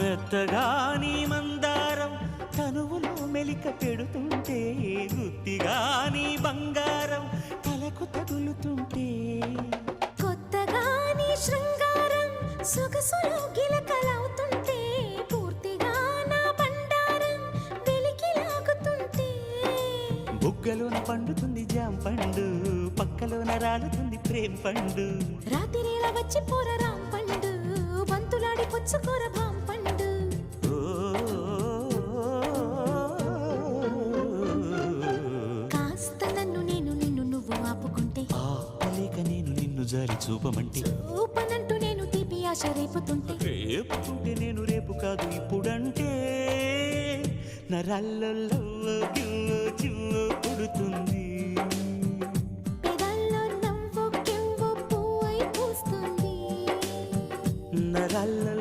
మెత్తగా నీ మందారం తనువులో మెలిక పెడుతుంటే గుత్తిగా నీ బంగారం తలకు తగులుతుంటే. కొత్తగా నీ శృంగారం సొగసులో గిలకలవుతుంటే పూర్తిగా నా బండారం వెలికి లాగుతుంటే బుగ్గలోన పండుతుంది జాం పండు పక్కలోన రాలుతుంది ప్రేమ పండు. రాత్రిలా వచ్చి పోర రాం పండు బంతులాడి పుచ్చుకోర జారి చూపమంటే. చూపనంటూ నేను తీపి ఆశ రేపుతుంటే. రేపుతుంటే నేను రేపు కాదు ఇప్పుడంటే. నరాల్లో పుడుతుంది. నరాల్లో